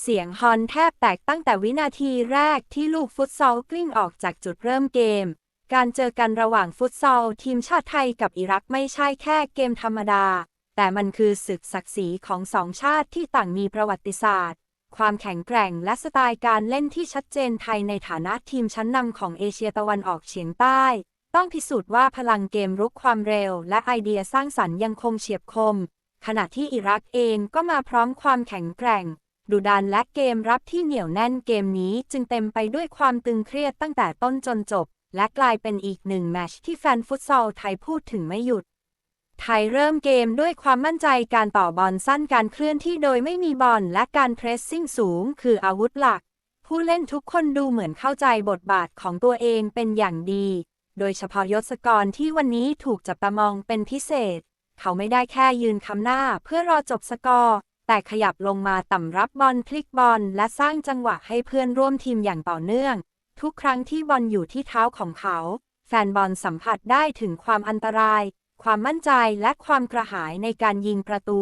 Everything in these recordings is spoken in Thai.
เสียงฮอนแทบแตกตั้งแต่วินาทีแรกที่ลูกฟุตซอลกลิ้งออกจากจุดเริ่มเกม การเจอกันระหว่างฟุตซอลทีมชาติไทยกับอิรักไม่ใช่แค่เกมธรรมดา แต่มันคือศึกศักดิ์ศรีของสองชาติที่ต่างมีประวัติศาสตร์ ความแข็งแกร่งและสไตล์การเล่นที่ชัดเจนไทยในฐานะทีมชั้นนำของเอเชียตะวันออกเฉียงใต้ ต้องพิสูจน์ว่าพลังเกมรุกความเร็ว และไอเดียสร้างสรรค์ยังคงเฉียบคม ขณะที่อิรักเองก็มาพร้อมความแข็งแกร่ง ดุดันและเกมรับที่เหนียวแน่นเกมนี้จึงเต็มไปด้วยความตึงเครียดตั้งแต่ต้นจนจบ และกลายเป็นอีกหนึ่งแมชที่แฟนฟุตซอลไทยพูดถึงไม่หยุด ไทยเริ่มเกมด้วยความมั่นใจการต่อบอลสั้นการเคลื่อนที่โดยไม่มีบอลและการเพรสซิ่งสูง คืออาวุธหลัก ผู้เล่นทุกคนดูเหมือนเข้าใจบทบาทของตัวเองเป็นอย่างดี โดยเฉพาะยศกรที่วันนี้ถูกจับตามองเป็นพิเศษ เขาไม่ได้แค่ยืนคำหน้าเพื่อรอจบสกอร์ แต่ขยับลงมาต่ำรับบอลพลิกบอลและสร้างจังหวะให้เพื่อนร่วมทีมอย่างต่อเนื่อง ทุกครั้งที่บอลอยู่ที่เท้าของเขา แฟนบอลสัมผัสได้ถึงความอันตราย ความมั่นใจและความกระหายในการยิงประตู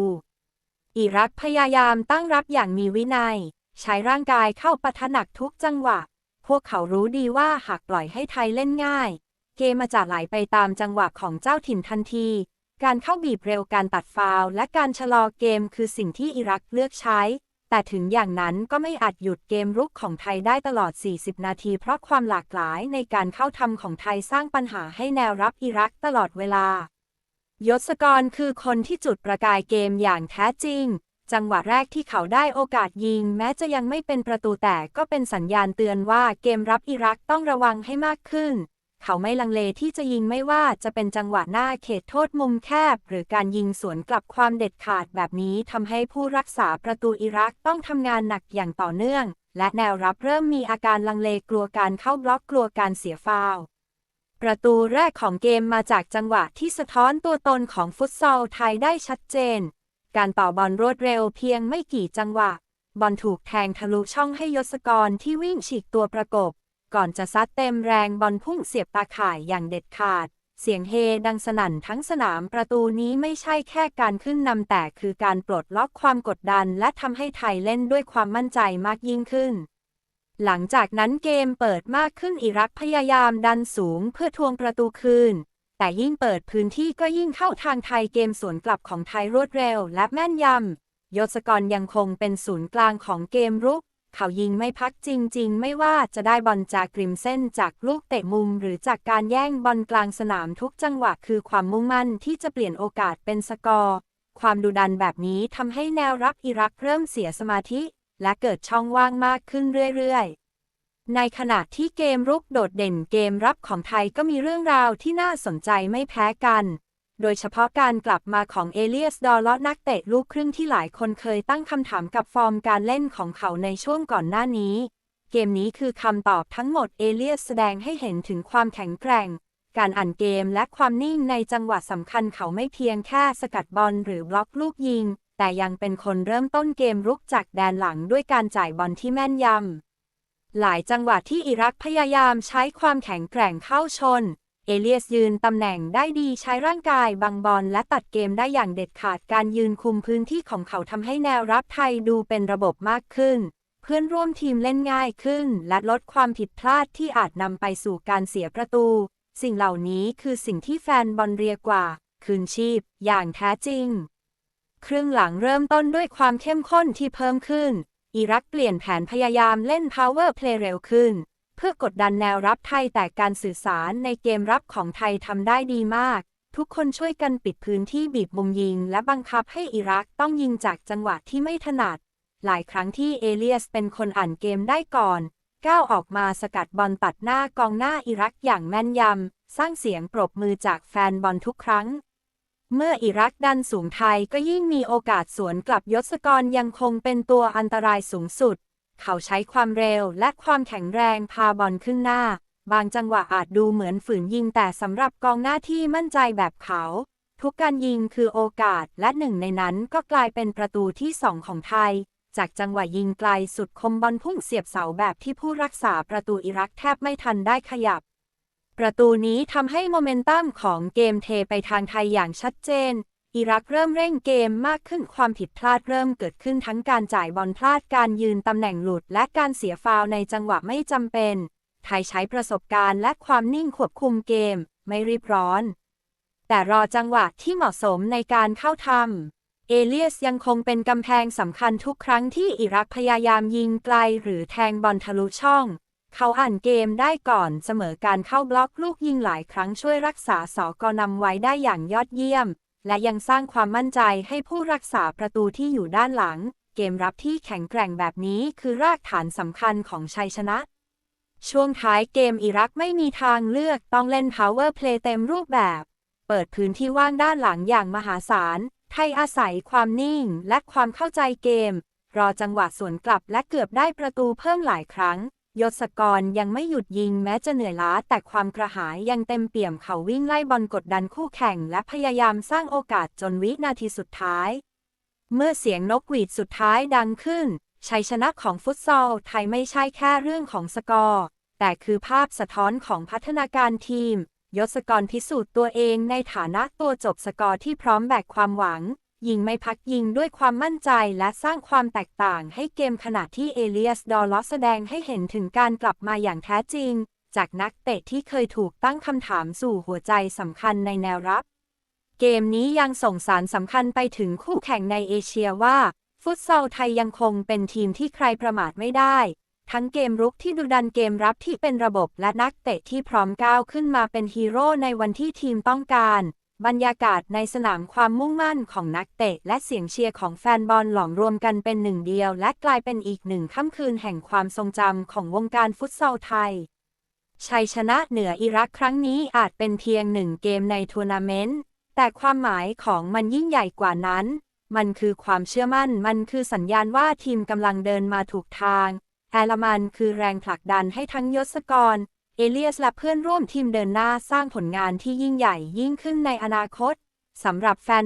อิรักพยายามตั้งรับอย่างมีวินัย ใช้ร่างกายเข้าปะทะหนักทุกจังหวะ พวกเขารู้ดีว่าหากปล่อยให้ไทยเล่นง่าย เกมจากไหลไปตามจังหวะของเจ้าถิ่นทันที การเข้าบีบเร็วการตัดฟาวและการชะลอเกมคือสิ่งที่อิรักเลือกใช้ แต่ถึงอย่างนั้นก็ไม่อาจหยุดเกมรุกของไทยได้ตลอด 40 นาที เพราะความหลากหลายในการเข้าทำของไทยสร้างปัญหาให้แนวรับอิรักตลอดเวลา ยศกรคือคนที่จุดประกายเกมอย่างแท้จริง จังหวะแรกที่เขาได้โอกาสยิง แม้จะยังไม่เป็นประตูแต่ก็เป็นสัญญาณเตือนว่าเกมรับอิรักต้องระวังให้มากขึ้น เขาไม่ลังเลที่จะยิงไม่ว่าจะเป็นจังหวะหน้าเขตโทษมุมแคบ หรือการยิงสวนกลับความเด็ดขาดแบบนี้ทำให้ผู้รักษาประตูอิรักต้องทำงานหนักอย่างต่อเนื่อง และแนวรับเริ่มมีอาการลังเลกลัวการเข้าบล็อกกลัวการเสียฟาวประตูแรกของเกมมาจากจังหวะที่สะท้อนตัวตนของฟุตซอลไทยได้ชัดเจน การต่อบอลรวดเร็วเพียงไม่กี่จังหวะ บอลถูกแทงทะลุช่องให้ยศกรที่วิ่งฉีกตัวประกบ ก่อนจะซัดเต็มแรงบอลพุ่งเสียบตาข่ายอย่างเด็ดขาด เสียงเฮดังสนั่นทั้งสนามประตูนี้ไม่ใช่แค่การขึ้นนำแต่คือการปลดล็อกความกดดัน และทำให้ไทยเล่นด้วยความมั่นใจมากยิ่งขึ้น หลังจากนั้นเกมเปิดมากขึ้นอิรักพยายามดันสูงเพื่อทวงประตูคืนแต่ยิ่งเปิดพื้นที่ก็ยิ่งเข้าทางไทยเกมสวนกลับของไทยรวดเร็วและแม่นยำ ยศกรยังคงเป็นศูนย์กลางของเกมรุก เขายิงไม่พักจริง ๆ ไม่ว่าจะได้บอลจากกริมเส้นจากลูกเตะมุม หรือจากการแย่งบอลกลางสนามทุกจังหวะคือความมุ่งมั่นที่จะเปลี่ยนโอกาสเป็นสกอร์ ความดุดันแบบนี้ทำให้แนวรับอิรักเริ่มเสียสมาธิ และเกิดช่องว่างมากขึ้นเรื่อยๆในขณะที่เกมรุกโดดเด่นเกมรับของไทยก็มีเรื่องราวที่น่าสนใจไม่แพ้กัน โดยเฉพาะการกลับมาของเอเลียสดอลลนักเตะลูกครึ่งที่หลายคนเคยตั้งคำถามกับฟอร์มการเล่นของเขาในช่วงก่อนหน้านี้ เกมนี้คือคำตอบทั้งหมดเอเลียสแสดงให้เห็นถึงความแข็งแกร่ง การอ่านเกมและความนิ่งในจังหวะสำคัญเขาไม่เพียงแค่สกัดบอลหรือบล็อกลูกยิง แต่ยังเป็นคนเริ่มต้นเกมรุกจากแดนหลังด้วยการจ่ายบอลที่แม่นยำหลายจังหวะที่อิรักพยายามใช้ความแข็งแกร่งเข้าชน เอเลียสยืนตำแหน่งได้ดีใช้ร่างกายบังบอลและตัดเกมได้อย่างเด็ดขาดการยืนคุมพื้นที่ของเขาทำให้แนวรับไทยดูเป็นระบบมากขึ้น เพื่อนร่วมทีมเล่นง่ายขึ้น และลดความผิดพลาดที่อาจนำไปสู่การเสียประตู สิ่งเหล่านี้คือสิ่งที่แฟนบอลเรียกว่า คืนชีพ อย่างแท้จริง ครึ่งหลังเริ่มต้นด้วยความเข้มข้นที่เพิ่มขึ้น อิรักเปลี่ยนแผนพยายามเล่น power play เร็วขึ้น เพื่อกดดันแนวรับไทยแต่การสื่อสารในเกมรับของไทยทำได้ดีมาก ทุกคนช่วยกันปิดพื้นที่บีบมุมยิง และบังคับให้อิรักต้องยิงจากจังหวะที่ไม่ถนัด หลายครั้งที่เอเลียสเป็นคนอ่านเกมได้ก่อนก้าวออกมาสกัดบอลตัดหน้ากองหน้าอิรักอย่างแม่นยำ สร้างเสียงปรบมือจากแฟนบอลทุกครั้ง เมื่ออิรักดันสูงไทยก็ยิ่งมีโอกาสสวนกลับยศกรยังคงเป็นตัวอันตรายสูงสุด เขาใช้ความเร็วและความแข็งแรงพาบอลขึ้นหน้า บางจังหวะอาจดูเหมือนฝืนยิงแต่สำหรับกองหน้าที่มั่นใจแบบเขา ทุกการยิงคือโอกาสและหนึ่งในนั้นก็กลายเป็นประตูที่สองของไทย จากจังหวะยิงไกลสุดคมบอลพุ่งเสียบเสาแบบที่ผู้รักษาประตูอิรักแทบไม่ทันได้ขยับ ประตูนี้ทำให้โมเมนตัมของเกมเทไปทางไทยอย่างชัดเจน อิรักเริ่มเร่งเกมมากขึ้นความผิดพลาดเริ่มเกิดขึ้นทั้งการจ่ายบอลพลาดการยืนตำแหน่งหลุด และการเสียฟาวในจังหวะไม่จำเป็น ไทยใช้ประสบการณ์และความนิ่งควบคุมเกม ไม่รีบร้อน แต่รอจังหวะที่เหมาะสมในการเข้าทำเอเลียสยังคงเป็นกำแพงสำคัญทุกครั้งที่อิรักพยายามยิงไกลหรือแทงบอลทะลุช่อง เขาอ่านเกมได้ก่อนเสมอการเข้าบล็อกลูกยิงหลายครั้งช่วยรักษาสอกอนำไว้ได้อย่างยอดเยี่ยม และยังสร้างความมั่นใจให้ผู้รักษาประตูที่อยู่ด้านหลัง เกมรับที่แข็งแกร่งแบบนี้คือรากฐานสำคัญของชัยชนะ ช่วงท้ายเกมอิรักไม่มีทางเลือกต้องเล่น power play เต็มรูปแบบ เปิดพื้นที่ว่างด้านหลังอย่างมหาศาล ไทยอาศัยความนิ่งและความเข้าใจเกม รอจังหวะสวนกลับและเกือบได้ประตูเพิ่มหลายครั้ง ยศกรยังไม่หยุดยิงแม้จะเหนื่อยล้าแต่ความกระหายยังเต็มเปี่ยมเขาวิ่งไล่บอลกดดันคู่แข่งและพยายามสร้างโอกาสจนวินาทีสุดท้าย เมื่อเสียงนกหวีดสุดท้ายดังขึ้น ชัยชนะของฟุตซอลไทยไม่ใช่แค่เรื่องของสกอร์ แต่คือภาพสะท้อนของพัฒนาการทีม ยศกรพิสูจน์ตัวเองในฐานะตัวจบสกอร์ที่พร้อมแบกความหวัง ยิงไม่พักยิงด้วยความมั่นใจและสร้างความแตกต่างให้เกมขณะที่เอเลียสดอลลอสแสดงให้เห็นถึงการกลับมาอย่างแท้จริง จากนักเตะที่เคยถูกตั้งคำถามสู่หัวใจสำคัญในแนวรับ เกมนี้ยังส่งสารสำคัญไปถึงคู่แข่งในเอเชียว่า ฟุตซอลไทยยังคงเป็นทีมที่ใครประมาทไม่ได้ทั้งเกมรุกที่ดุดันเกมรับที่เป็นระบบและนักเตะที่พร้อมก้าวขึ้นมาเป็นฮีโร่ในวันที่ทีมต้องการ บรรยากาศในสนามความมุ่งมั่นของนักเตะ และเสียงเชียร์ของแฟนบอลหลอมรวมกันเป็นหนึ่งเดียว และกลายเป็นอีกหนึ่งค่ำคืนแห่งความทรงจำของวงการฟุตซอลไทย ชัยชนะเหนืออิรักครั้งนี้อาจเป็นเพียงหนึ่งเกมในทัวร์นาเมนต์ แต่ความหมายของมันยิ่งใหญ่กว่านั้น มันคือความเชื่อมั่น มันคือสัญญาณว่าทีมกำลังเดินมาถูกทาง แอลมันคือแรงผลักดันให้ทั้งยศกร เอเลียสและเพื่อนร่วมทีมเดินหน้าสร้างผลงานที่ยิ่งใหญ่ยิ่งขึ้นในอนาคตสำหรับแฟน